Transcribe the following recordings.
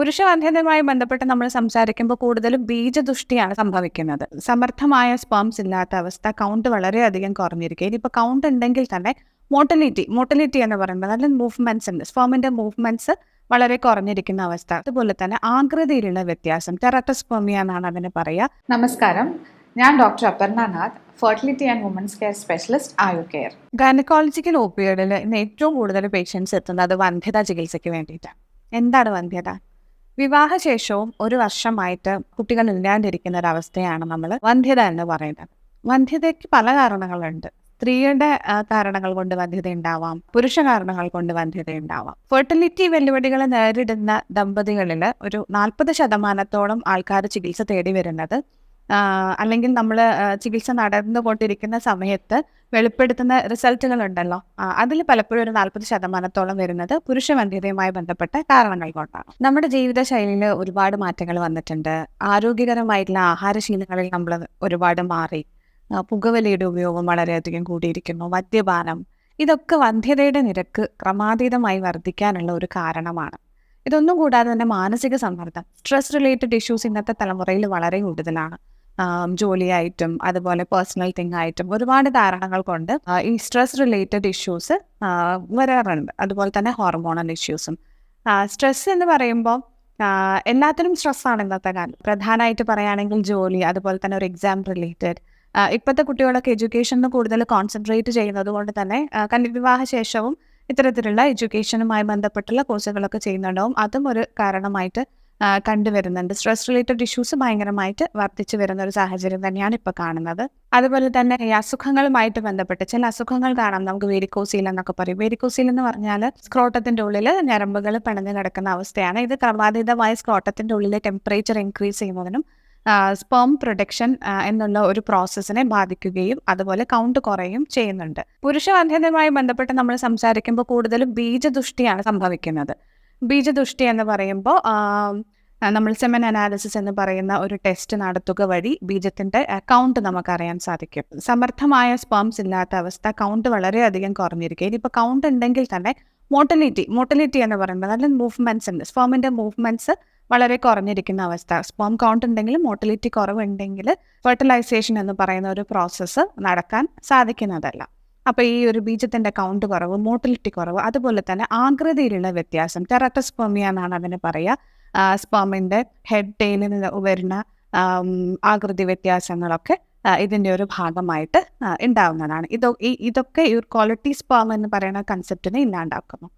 പുരുഷവന്ധ്യതയുമായി ബന്ധപ്പെട്ട് നമ്മൾ സംസാരിക്കുമ്പോൾ കൂടുതലും ബീജദുഷ്ടിയാണ് സംഭവിക്കുന്നത്. സമർത്ഥമായ സ്പേംസ് ഇല്ലാത്ത അവസ്ഥ കൗണ്ട് വളരെയധികം കുറഞ്ഞിരിക്കുക ഇനിയിപ്പോൾ കൗണ്ട് ഉണ്ടെങ്കിൽ തന്നെ മോട്ടലിറ്റി മോട്ടലിറ്റി എന്ന് പറയുമ്പോൾ നല്ല മൂവ്മെന്റ്സ് ഉണ്ട്. സ്പേമിന്റെ മൂവ്മെന്റ്സ് വളരെ കുറഞ്ഞിരിക്കുന്ന അവസ്ഥ. അതുപോലെ തന്നെ ആകൃതിയിലുള്ള വ്യത്യാസം ടെറട്ടസ്പേമിയ എന്നാണ് അതിന് പറയുക. നമസ്കാരം. ഞാൻ doctor Aparna Nath fertility and women's care specialist Ayu care gynaecological O P ഇന്ന് ഏറ്റവും കൂടുതൽ പേഷ്യൻസ് എത്തുന്നത് വന്ധ്യത ചികിത്സയ്ക്ക് വേണ്ടിയിട്ടാണ്. എന്താണ് വന്ധ്യത? വിവാഹശേഷവും ഒരു വർഷമായിട്ട് കുട്ടികൾ ഇല്ലാണ്ടിരിക്കുന്ന ഒരവസ്ഥയാണ് നമ്മൾ വന്ധ്യത എന്ന് പറയുന്നത്. വന്ധ്യതയ്ക്ക് പല കാരണങ്ങളുണ്ട്. സ്ത്രീയുടെ കാരണങ്ങൾ കൊണ്ട് വന്ധ്യത ഉണ്ടാവാം പുരുഷ കാരണങ്ങൾ കൊണ്ട് വന്ധ്യത ഉണ്ടാവാം. ഫെർട്ടിലിറ്റി വെല്ലുവിളികൾ നേരിടുന്ന ദമ്പതികളിൽ ഒരു നാൽപ്പത് ശതമാനത്തോളം ആൾക്കാർ ചികിത്സ തേടി വരുന്നത് അല്ലെങ്കിൽ നമ്മൾ ചികിത്സ നടന്നുകൊണ്ടിരിക്കുന്ന സമയത്ത് വെളിപ്പെടുത്തുന്ന റിസൾട്ടുകൾ ഉണ്ടല്ലോ അതിൽ പലപ്പോഴും ഒരു നാൽപ്പത് ശതമാനത്തോളം വരുന്നത് പുരുഷ പുരുഷവന്ധ്യതയുമായി ബന്ധപ്പെട്ട കാരണങ്ങൾ കൊണ്ടാണ്. നമ്മുടെ ജീവിതശൈലിയിൽ ഒരുപാട് മാറ്റങ്ങൾ വന്നിട്ടുണ്ട്. ആരോഗ്യകരമായിട്ടുള്ള ആഹാരശീലങ്ങളിൽ നമ്മൾ ഒരുപാട് മാറി. പുകവലിയുടെ ഉപയോഗം വളരെയധികം കൂടിയിരിക്കുന്നു. മദ്യപാനം ഇതൊക്കെ വന്ധ്യതയുടെ നിരക്ക് ക്രമാതീതമായി വർദ്ധിക്കാനുള്ള ഒരു കാരണമാണ്. ഇതൊന്നും കൂടാതെ തന്നെ മാനസിക സമ്മർദ്ദം സ്ട്രെസ് റിലേറ്റഡ് ഇഷ്യൂസ് ഇന്നത്തെ തലമുറയിൽ വളരെ കൂടുതലാണ്. ജോലിയായിട്ടും അതുപോലെ പേഴ്സണൽ തിങ് ആയിട്ടും ഒരുപാട് കാരണങ്ങൾ കൊണ്ട് ഈ സ്ട്രെസ് റിലേറ്റഡ് ഇഷ്യൂസ് വരാറുണ്ട്. അതുപോലെ തന്നെ ഹോർമോണൽ ഇഷ്യൂസും സ്ട്രെസ് എന്ന് പറയുമ്പോൾ എല്ലാത്തിനും സ്ട്രെസ്സാണ് ഇന്നത്തെ കാലം. പ്രധാനമായിട്ട് പറയുകയാണെങ്കിൽ ജോലി അതുപോലെ തന്നെ ഒരു എക്സാം റിലേറ്റഡ് ഇപ്പോഴത്തെ കുട്ടികളൊക്കെ എഡ്യൂക്കേഷനിൽ കൂടുതൽ കോൺസെൻട്രേറ്റ് ചെയ്യുന്നത് കൊണ്ട് തന്നെ വിവാഹ ശേഷവും ഇത്തരത്തിലുള്ള എഡ്യൂക്കേഷനുമായി ബന്ധപ്പെട്ടുള്ള കോഴ്സുകളൊക്കെ ചെയ്യുന്നുണ്ടാവും. അതും ഒരു കാരണമായിട്ട് കണ്ടുവരുന്നുണ്ട്. സ്ട്രെസ് റിലേറ്റഡ് ഇഷ്യൂസ് ഭയങ്കരമായിട്ട് വർദ്ധിച്ചു വരുന്ന ഒരു സാഹചര്യം തന്നെയാണ് ഇപ്പോൾ കാണുന്നത്. അതുപോലെ തന്നെ ഈ അസുഖങ്ങളുമായിട്ട് ബന്ധപ്പെട്ട് ചില അസുഖങ്ങൾ കാണാം. നമുക്ക് വേരിക്കോസീൽ എന്നൊക്കെ പറയും. വേരിക്കോസീൽ എന്ന് പറഞ്ഞാൽ സ്ക്രോട്ടത്തിന്റെ ഉള്ളിൽ ഞരമ്പുകൾ പിണഞ്ഞു കിടക്കുന്ന അവസ്ഥയാണ്. ഇത് ക്രമാതീതമായ സ്ക്രോട്ടത്തിന്റെ ഉള്ളിലെ ടെമ്പറേച്ചർ ഇൻക്രീസ് ചെയ്യുന്നതിനും സ്പേം പ്രൊഡക്ഷൻ എന്നുള്ള ഒരു പ്രോസസ്സിനെ ബാധിക്കുകയും അതുപോലെ കൗണ്ട് കുറയും ചെയ്യുന്നുണ്ട്. പുരുഷ പുരുഷവന്ധ്യതയുമായി ബന്ധപ്പെട്ട് നമ്മൾ സംസാരിക്കുമ്പോൾ കൂടുതലും ബീജദുഷ്ടിയാണ് സംഭവിക്കുന്നത്. ബീജദുഷ്ടി എന്ന് പറയുമ്പോൾ നമ്മൾ സെമൻ അനാലിസിസ് എന്ന് പറയുന്ന ഒരു ടെസ്റ്റ് നടത്തുക വഴി ബീജത്തിന്റെ കൗണ്ട് നമുക്കറിയാൻ സാധിക്കും. സമർത്ഥമായ സ്പേംസ് ഇല്ലാത്ത അവസ്ഥ കൗണ്ട് വളരെയധികം കുറഞ്ഞിരിക്കുക ഇനിയിപ്പോൾ കൗണ്ട് ഉണ്ടെങ്കിൽ തന്നെ മോട്ടലിറ്റി മോട്ടലിറ്റി എന്ന് പറയുമ്പോൾ നല്ല മൂവ്മെന്റ്സ് ഉണ്ട്. സ്പേമിന്റെ മൂവ്മെന്റ്സ് വളരെ കുറഞ്ഞിരിക്കുന്ന അവസ്ഥ. സ്പോം കൗണ്ട് ഉണ്ടെങ്കിൽ മോട്ടിലിറ്റി കുറവുണ്ടെങ്കിൽ ഫെർട്ടിലൈസേഷൻ എന്ന് പറയുന്ന ഒരു പ്രോസസ്സ് നടക്കാൻ സാധിക്കുന്നതല്ല. അപ്പോൾ ഈ ഒരു ബീജത്തിന്റെ കൗണ്ട് കുറവ് മോട്ടിലിറ്റി കുറവ് അതുപോലെ തന്നെ ആകൃതിയിലുള്ള വ്യത്യാസം. ടെറട്ടസ്പെർമിയ എന്നാണ് അതിന് പറയുക സ്പോമിന്റെ ഹെഡ് ടെയിലിൽ നിന്ന് വരുന്ന ആകൃതി വ്യത്യാസങ്ങളൊക്കെ ഇതിന്റെ ഒരു ഭാഗമായിട്ട് ഉണ്ടാവുന്നതാണ്. ഇതൊ ഇതൊക്കെ ഈ ഒരു ക്വാളിറ്റി സ്പേം എന്ന് പറയുന്ന കൺസെപ്റ്റിനെ ഇല്ലാണ്ടാക്കുന്നു.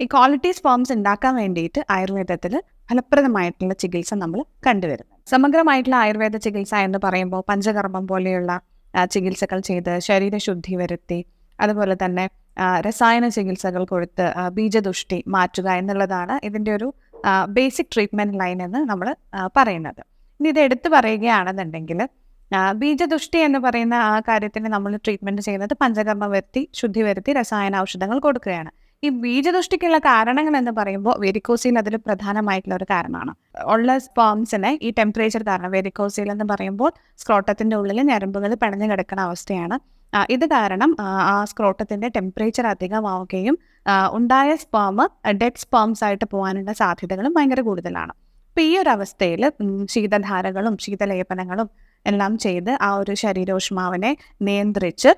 ഈ ക്വാളിറ്റി സ്പേംസ് ഉണ്ടാക്കാൻ വേണ്ടിയിട്ട് ആയുർവേദത്തിൽ ഫലപ്രദമായിട്ടുള്ള ചികിത്സ നമ്മൾ കണ്ടുവരുന്നു. സമഗ്രമായിട്ടുള്ള ആയുർവേദ ചികിത്സ എന്ന് പറയുമ്പോൾ പഞ്ചകർമ്മം പോലെയുള്ള ചികിത്സകൾ ചെയ്ത് ശരീരശുദ്ധി വരുത്തി അതുപോലെ തന്നെ രസായന ചികിത്സകൾ കൊടുത്ത് ബീജദുഷ്ടി മാറ്റുക എന്നുള്ളതാണ് ഇതിന്റെ ഒരു ബേസിക് ട്രീറ്റ്മെന്റ് ലൈൻ എന്ന് നമ്മൾ പറയുന്നത്. ഇനി ഇത് എടുത്തു പറയുകയാണെന്നുണ്ടെങ്കിൽ ബീജദുഷ്ടി എന്ന് പറയുന്ന ആ കാര്യത്തിന് നമ്മൾ ട്രീറ്റ്മെന്റ് ചെയ്യുന്നത് പഞ്ചകർമ്മ വരുത്തി ശുദ്ധി വരുത്തി രസായന ഔഷധങ്ങൾ കൊടുക്കുകയാണ്. ഈ ബീജദൃഷ്ടിക്കുള്ള കാരണങ്ങൾ എന്ന് പറയുമ്പോൾ വെരിക്കോസിൽ അതിൽ പ്രധാനമായിട്ടുള്ള ഒരു കാരണമാണ്. ഉള്ള സ്പേംസിനെ ഈ ടെമ്പറേച്ചർ കാരണം വെരിക്കോസിൽ എന്ന് പറയുമ്പോൾ സ്ക്രോട്ടത്തിന്റെ ഉള്ളിൽ ഞരമ്പുകൾ പിണഞ്ഞു കിടക്കുന്ന അവസ്ഥയാണ്. ഇത് കാരണം ആ, സ്ക്രോട്ടത്തിന്റെ ടെമ്പറേച്ചർ അധികമാവുകയും ഉണ്ടായ സ്പേം ഡെഡ് സ്പേംസ് ആയിട്ട് പോകാനുള്ള സാധ്യതകളും ഭയങ്കര കൂടുതലാണ്. അപ്പം ഈ ഒരു അവസ്ഥയിൽ ശീതധാരകളും ശീതലേപനങ്ങളും എല്ലാം ചെയ്ത് ആ ഒരു ശരീരോഷ്മാവിനെ നിയന്ത്രിച്ച്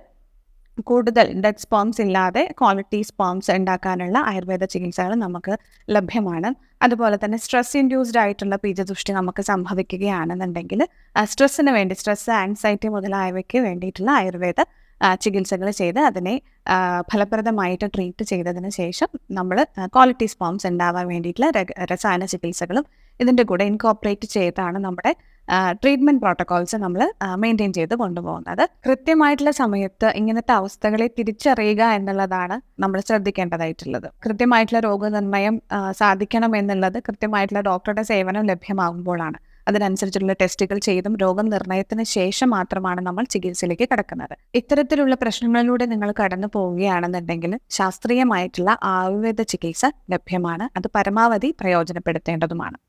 കൂടുതൽ ഡെഡ് സ്പേംസ് ഇല്ലാതെ ക്വാളിറ്റി സ്പേംസ് ഉണ്ടാക്കാനുള്ള ആയുർവേദ ചികിത്സകൾ നമുക്ക് ലഭ്യമാണ്. അതുപോലെ തന്നെ സ്ട്രെസ് ഇൻഡ്യൂസ്ഡ് ആയിട്ടുള്ള ബീജദുഷ്ടി നമുക്ക് സംഭവിക്കുകയാണെന്നുണ്ടെങ്കിൽ സ്ട്രെസ്സിന് വേണ്ടി സ്ട്രെസ് ആൻസൈറ്റി മുതലായവയ്ക്ക് വേണ്ടിയിട്ടുള്ള ആയുർവേദ ചികിത്സകൾ ചെയ്ത് അതിനെ ഫലപ്രദമായിട്ട് ട്രീറ്റ് ചെയ്തതിന് ശേഷം നമ്മൾ ക്വാളിറ്റി സ്പോംസ് ഉണ്ടാവാൻ വേണ്ടിയിട്ടുള്ള രസായന ചികിത്സകളും ഇതിന്റെ കൂടെ ഇൻകോപ്പറേറ്റ് ചെയ്താണ് നമ്മുടെ ട്രീറ്റ്മെന്റ് പ്രോട്ടോകോൾസ് നമ്മൾ മെയിന്റെയിൻ ചെയ്ത് കൊണ്ടുപോകുന്നത്. കൃത്യമായിട്ടുള്ള സമയത്ത് ഇങ്ങനത്തെ അവസ്ഥകളെ തിരിച്ചറിയുക എന്നുള്ളതാണ് നമ്മൾ ശ്രദ്ധിക്കേണ്ടതായിട്ടുള്ളത്. കൃത്യമായിട്ടുള്ള രോഗനിർണയം സാധിക്കണം എന്നുള്ളത് കൃത്യമായിട്ടുള്ള ഡോക്ടറുടെ സേവനം ലഭ്യമാകുമ്പോഴാണ്. അതിനനുസരിച്ചുള്ള ടെസ്റ്റുകൾ ചെയ്തും രോഗം നിർണയത്തിന് ശേഷം മാത്രമാണ് നമ്മൾ ചികിത്സയിലേക്ക് കടക്കുന്നത്. ഇത്തരത്തിലുള്ള പ്രശ്നങ്ങളിലൂടെ നിങ്ങൾ കടന്നു പോവുകയാണെന്നുണ്ടെങ്കിൽ ശാസ്ത്രീയമായിട്ടുള്ള ആയുർവേദ ചികിത്സ ലഭ്യമാണ്. അത് പരമാവധി പ്രയോജനപ്പെടുത്തേണ്ടതുമാണ്.